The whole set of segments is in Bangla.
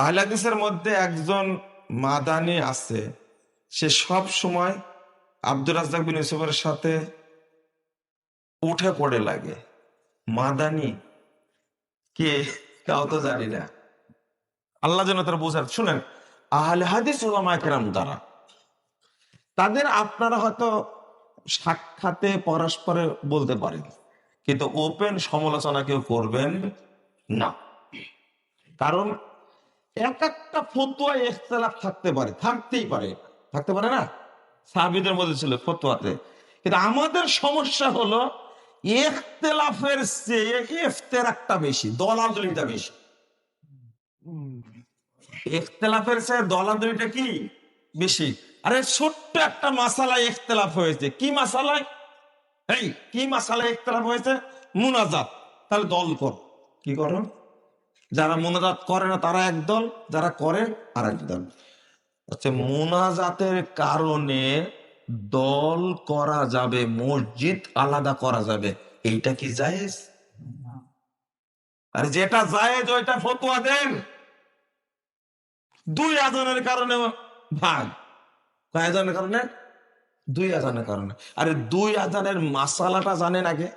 আহলাদিসের মধ্যে একজন মাদানি আছে, সে সব সময় আব্দুর রাজ্জাক বিন ইউসুফের সাথে উঠে পড়ে লাগে। মাদানি? কে? তাও তো জানি না। আল্লাহ যেন তারা বোঝার শুনেন, আহলে হাদিস ওলামা কেরাম দ্বারা, তাদের আপনারা হয়তো সাক্ষাতে পরস্পরে বলতে পারেন, কিন্তু ওপেন সমালোচনা কেউ করবেন না। কারণ এক একটা ফতুয়া ইখতলাফ থাকতে পারে, থাকতেই পারে। থাকতে পারে না? সাহাবিদের মধ্যে ছিল ফতুয়াতে। কিন্তু আমাদের সমস্যা হলো, ইখতলাফের চেয়ে ইফতেরাকটা বেশি, দলাদলিটা বেশি। ইখতলাফের চেয়ে দলাদলিটা কি? বেশি। আরে ছোট্ট একটা মাসালা ইখতলাফ হয়েছে। কি মাসালায়? এই, কি মাসালা ইখতলাফ হয়েছে? মুনাজাত। তাহলে দল কর। কি করো? যারা মোনাজাত করে না, তারা একদল যারা করে আর একদল আচ্ছা মোনাজাতের কারণে দল করা যাবে, মসজিদ আলাদা করা যাবে। এইটা কি জায়েজ? আর যেটা জায়েজ, ওইটা ফতোয়া দেন। দুই আজানের কারণে ভাগ। কয় আজানের কারণে? দুই আজানের কারণে। আরে দুই আজানের মাসালাটা জানেন আগে?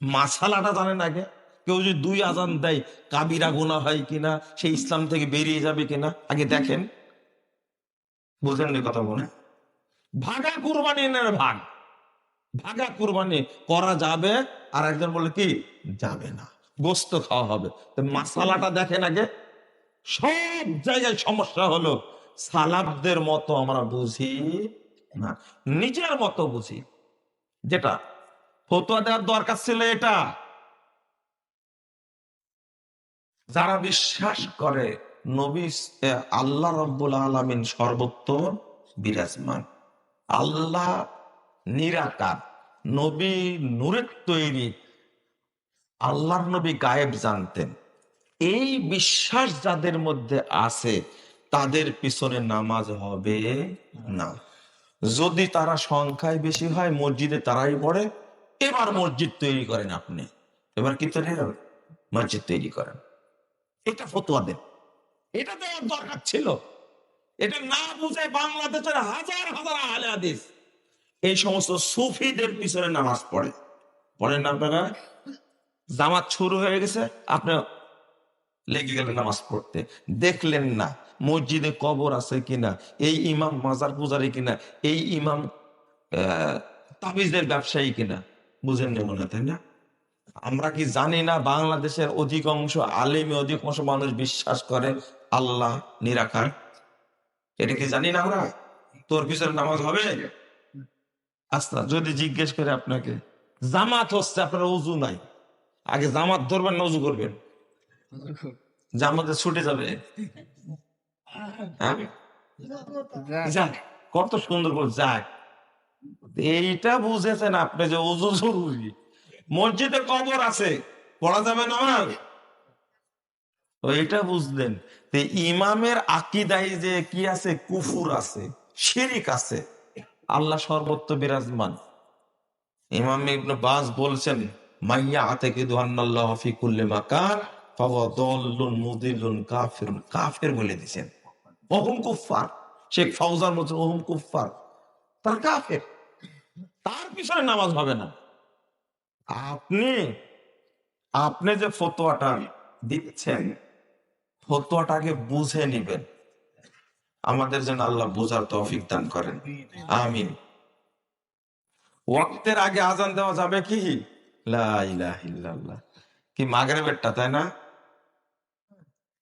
মাসালাটা জানেন আগে? কেউ যদি দুই আজান দেয়, কাবিরা গুণা হয় কিনা সে ইসলাম থেকে বেরিয়ে যাবে কিনা? আগে দেখেন। বুঝেননি কথা বলে ভাগা কুরবানি ভাগ। ভাগা কুরবানি করা যাবে, আর একজন বলে কি? যাবে না। গোস্ত খাওয়া হবে। মাসালাটা দেখেন আগে। সব জায়গায় সমস্যা হলো, সালাবদের মতো আমরা বুঝি না। নিজের মতো বুঝি। যেটা ফতোয়া দেওয়ার দরকার ছিল এটা। যারা বিশ্বাস করে, নবী আল্লাহ রব্বুল আলমিন সর্বত্র বিরাজমান। আল্লাহ নিরাকার, নবী নূরের তৈরি, আল্লাহর নবী গায়েব জানতেন। এই বিশ্বাস যাদের মধ্যে আছে, তাদের পিছনে নামাজ হবে না। যদি তারা সংখ্যায় বেশি হয়, মসজিদে তারাই পড়ে, এবার মসজিদ তৈরি করেন আপনি। এবার কি তৈরি হবে? মসজিদ তৈরি করেন। এটা ফতোয়া দেন। এটা দেওয়ার দরকার ছিল। এটা না বুঝে বাংলাদেশের হাজার হাজার আহলে হাদিস এই সমস্ত সুফিদের পিছনে নামাজ পড়ে। পড়েন না আপনারা? জামাত শুরু হয়ে গেছে, আপনি লেগে গেলেন নামাজ পড়তে। দেখলেন না মসজিদে কবর আছে কিনা, এই ইমাম মাজার পূজারি কিনা, এই ইমাম তাবিজের ব্যবসায়ী কিনা। বুঝেন না মনে তাই না? আমরা কি জানি না বাংলাদেশের অধিকাংশ আলেমে অধিকাংশ মানুষ বিশ্বাস করে আল্লাহ নিরাকার? এটা কি জানি না আমরা? তোর পিছনে নামাজ হবে? আচ্ছা যদি জিজ্ঞেস করে আপনাকে জামাত হচ্ছে আপনার উজু নাই। আগে জামাত ধরবেন না উজু করবেন? জামাতে ছুটে যাবে? হ্যাঁ? যাক কত সুন্দর করে যাক। এইটা বুঝেছেন আপনি যে উজু জরুরি। মসজিদে কবর আছে। পড়া যাবে না তো এটা বুঝলেন ইমামের আকিদাই যে কি আছে? কুফুর আছে, শিরিক আছে। আল্লাহ সর্বত্র বিরাজমান। ইমাম ইবনে বাস বলছেন মাইয়া আতে কি দুহান্নাল্লাহ ফি মুদিল্লুন কাফির বলে দিয়েছেন। ওহুম কুফফার। শেখ ফাউজার বলছেন, ওহুম কুফফার। তার কাফের। তার পিছনে নামাজ হবে না। আপনি আপনি যে ফতোয়াটা দিচ্ছেন, ফতোয়াটাকে বুঝে নিবেন। আমাদের যেন আল্লাহ বোঝার তৌফিক দান করেন। আমিন। ওয়াক্তের আগে আজান দেওয়া যাবে কি? কি মাগরিবেরটা, তাই না?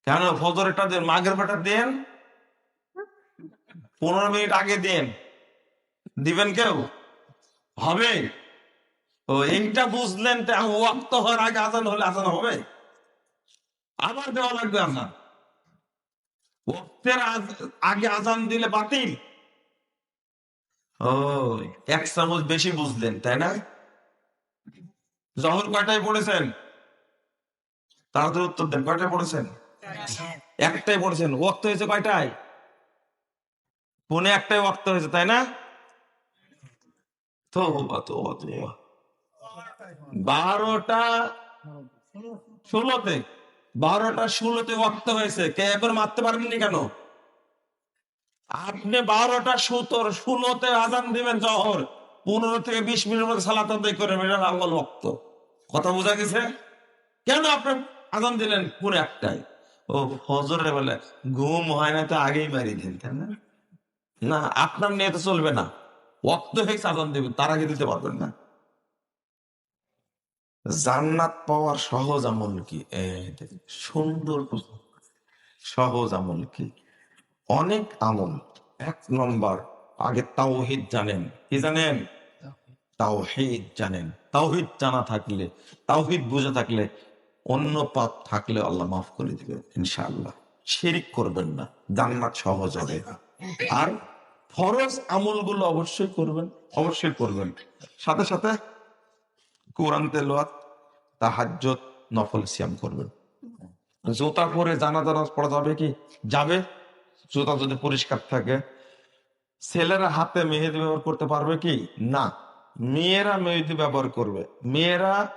কেন ফজরেরটা দেন? মাগরিবেরটা দেন? পনেরো মিনিট আগে দেন। দিবেন কেউ? হবে? ও, এইটা বুঝলেন তো ওয়াক্ত হওয়ার আগে আজান হলে আজান হবে? আবার দেওয়া লাগবে আজান। ওয়াক্তের আগে আজান দিলে বাতিল। ও, এক চামচ বেশি বুঝলেন, তাই না? জহর কয়টায় পড়েছেন? তাড়াতাড়ি উত্তর দেন, কয়টায় পড়েছেন? একটাই পড়েছেন। ওয়াক্ত হয়েছে কয়টায়? পনে একটাই ওয়াক্ত হয়েছে, তাই না? তো তো বারোটা ষোলোতে বারোটা ষোলোতে ওয়াক্ত হয়েছে। কে একবার মারতে পারেননি কেন? আপনি বারোটা সতেরো, ষোলোতে আজান দিবেন জহর, পনেরো থেকে বিশ মিনিটের মধ্যে সালাত আদায় করে এটা আল্লাহ ওয়াক্ত কথা বোঝা গেছে? কেন আপনি আজান দিলেন পুরো একটাই? ও হজরে বলে, ঘুম হয় না তো আগেই মারি দিন, তাই না? না, আপনার নিয়ে তো চলবে না। ওয়াক্ত হয়েছে আজান দেবেন, তার আগে দিতে পারবেন না। জান্নাত পাওয়ার সহজ আমল কি? সুন্দর সহজ আমল কি? অনেক আমল। এক নম্বর, আগে তাওহিদ জানেন। কি জানেন? তাওহিদ জানেন। তাওহিদ জানা থাকলে, তাওহিদ বুঝে থাকলে, অন্য পাপ থাকলে আল্লাহ মাফ করে দিবে ইনশাআল্লাহ। শিরিক করবেন না, জান্নাত সহজ হবে। আর ফরজ আমলগুলো অবশ্যই করবেন অবশ্যই করবেন। সাথে সাথে কোরআন তেলাওয়াত, তাহাজ্জুদ নফল সিয়াম করবেন জুতা পরে জানাজা নামাজ পড়া যাবে কি? যাবে। জুতা যদি পরিষ্কার থাকে, ছেলেরা হাতে মেহেদি ব্যবহার করতে পারবে কি? না। মেয়েরা মেহেদি ব্যবহার করবে। মেয়েরা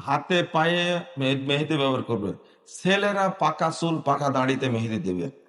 হাতে পায়ে মেহেদি ব্যবহার করবে। ছেলেরা পাকা চুল, পাকা দাড়িতে মেহেদি দেবে।